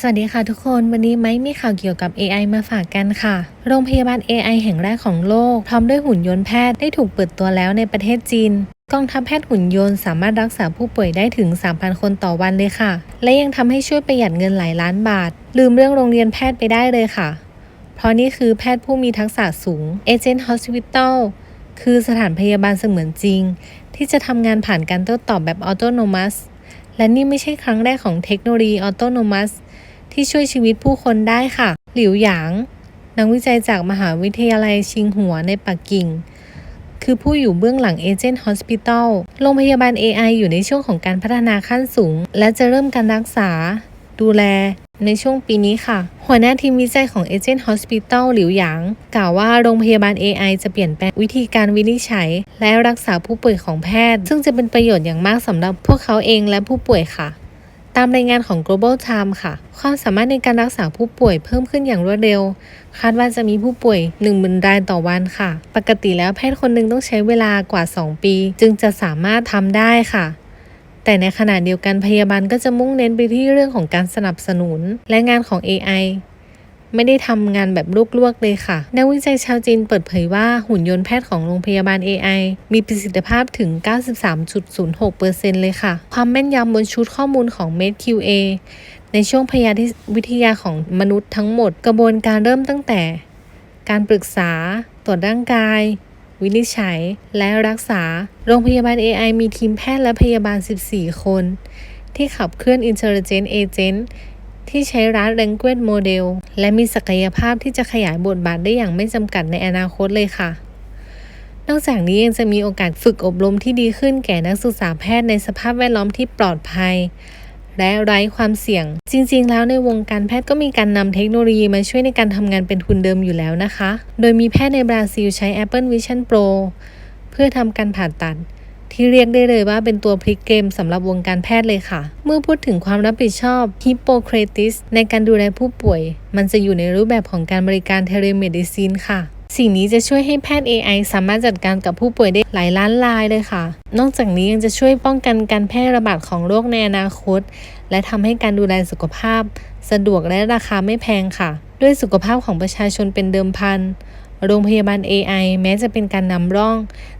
สวัสดีค่ะทุกคน วันนี้ไม้มีข่าวเกี่ยวกับ AI มาฝากกันค่ะ โรงพยาบาล AI แห่งแรกของโลก พร้อมด้วยหุ่นยนต์แพทย์ได้ถูกเปิดตัวแล้วในประเทศจีน กองทัพแพทย์หุ่นยนต์สามารถรักษาผู้ป่วยได้ถึง 3,000 คนต่อวันเลยค่ะ และยังทำให้ช่วยประหยัดเงินหลายล้านบาท ลืมเรื่องโรงเรียนแพทย์ไปได้เลยค่ะ เพราะนี่คือแพทย์ผู้มีทักษะสูง Agent Hospital คือสถานพยาบาลเสมือนจริง ที่จะทำงานผ่านการโต้ตอบแบบอัตโนมัติและนี่ไม่ใช่ครั้งแรกของเทคโนโลยีอัตโนมัติ ที่ช่วยชีวิตผู้คนได้ค่ะ หลิวหยาง นักวิจัยจากมหาวิทยาลัยชิงหัวในปักกิ่ง คือผู้อยู่เบื้องหลัง Agent Hospital โรงพยาบาล AI อยู่ในช่วงของการพัฒนาขั้นสูง และจะเริ่มการรักษา ดูแลในช่วงปีนี้ค่ะ หัวหน้าทีมวิจัยของ Agent Hospital หลิวหยาง กล่าวว่าโรงพยาบาล AI จะเปลี่ยนแปลงวิธีการวินิจฉัย และรักษาผู้ป่วยของแพทย์ ซึ่งจะเป็นประโยชน์อย่างมากสำหรับพวกเขาเองและผู้ป่วยค่ะ ตามรายงานของ Global Time ค่ะ ความสามารถในการรักษาผู้ป่วยเพิ่มขึ้นอย่างรวดเร็ว คาดว่าจะมีผู้ป่วย10,000รายต่อวันค่ะ ปกติแล้วแพทย์คนหนึ่งต้องใช้เวลากว่า 2 ปี จึงจะสามารถทำได้ค่ะแต่ในขณะเดียวกันพยาบาลก็จะมุ่งเน้นไปที่เรื่องของการสนับสนุน และงานของ AI ไม่ได้ทำงานแบบลวกๆเลยค่ะ นักวิจัยชาวจีนเปิดเผยว่าหุ่นยนต์แพทย์ของโรงพยาบาล AI มีประสิทธิภาพถึง 93.06%เลยค่ะ ความแม่นยำบนชุดข้อมูลของ MedQA ในช่วงพยาธิวิทยาของมนุษย์ทั้งหมด กระบวนการเริ่มตั้งแต่ การปรึกษา ตรวจร่างกาย วินิจฉัย และรักษา โรงพยาบาล AI มีทีมแพทย์และพยาบาล 14 คน ที่ขับเคลื่อน Intelligent Agent ที่ใช้รัฐ Language Model และมีศักยภาพที่จะขยายบทบาทได้อย่างไม่จำกัดในอนาคตเลยค่ะ นอกจากนี้ยังจะมีโอกาสฝึกอบรมที่ดีขึ้นแก่นักศึกษาแพทย์ในสภาพแวดล้อมที่ปลอดภัย และไร้ความเสี่ยง จริง ๆ แล้วในวงการแพทย์ก็มีการนำเทคโนโลยีมาช่วยในการทำงานเป็นทุนเดิมอยู่แล้วนะคะ โดยมีแพทย์ในบราซิลใช้ Apple Vision Pro เพื่อทำการผ่าตัด ที่เรียกได้เลยว่าเป็นตัวพลิกเกมสำหรับวงการแพทย์เลยค่ะ เมื่อพูดถึงความรับผิดชอบ Hippocrates ในการดูแลผู้ป่วย มันจะอยู่ในรูปแบบของการบริการเทเลเมดิซินค่ะสิ่งนี้จะช่วยให้แพทย์ AI สามารถจัดการกับผู้ป่วยได้หลายล้านรายเลยค่ะ นอกจากนี้ยังจะช่วยป้องกันการแพร่ระบาดของโรคในอนาคต และทำให้การดูแลสุขภาพ สะดวกและราคาไม่แพงค่ะ ด้วยสุขภาพของประชาชนเป็นเดิมพัน โรงพยาบาล AI แม้จะเป็นการนำร่อง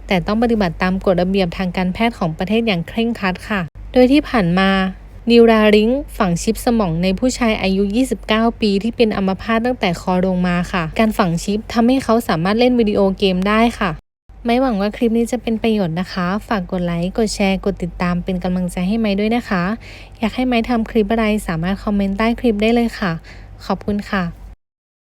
แต่ต้องปฏิบัติตามกฎระเบียบทางการแพทย์ของประเทศอย่างเคร่งครัดค่ะ โดยที่ผ่านมานิวราริงฝังชิปสมองในผู้ชายอายุ 29 ปีที่เป็นอัมพาตตั้งแต่คอลงมาค่ะ การฝังชิปทำให้เขาสามารถเล่นวิดีโอเกมได้ค่ะ ไม่หวังว่าคลิปนี้จะเป็นประโยชน์นะคะ ฝากกดไลค์ กดแชร์ กดติดตามเป็นกำลังใจให้ไม้ด้วยนะคะ อยากให้ไม้ทำคลิปอะไรสามารถคอมเมนต์ใต้คลิปได้เลยค่ะ ขอบคุณค่ะ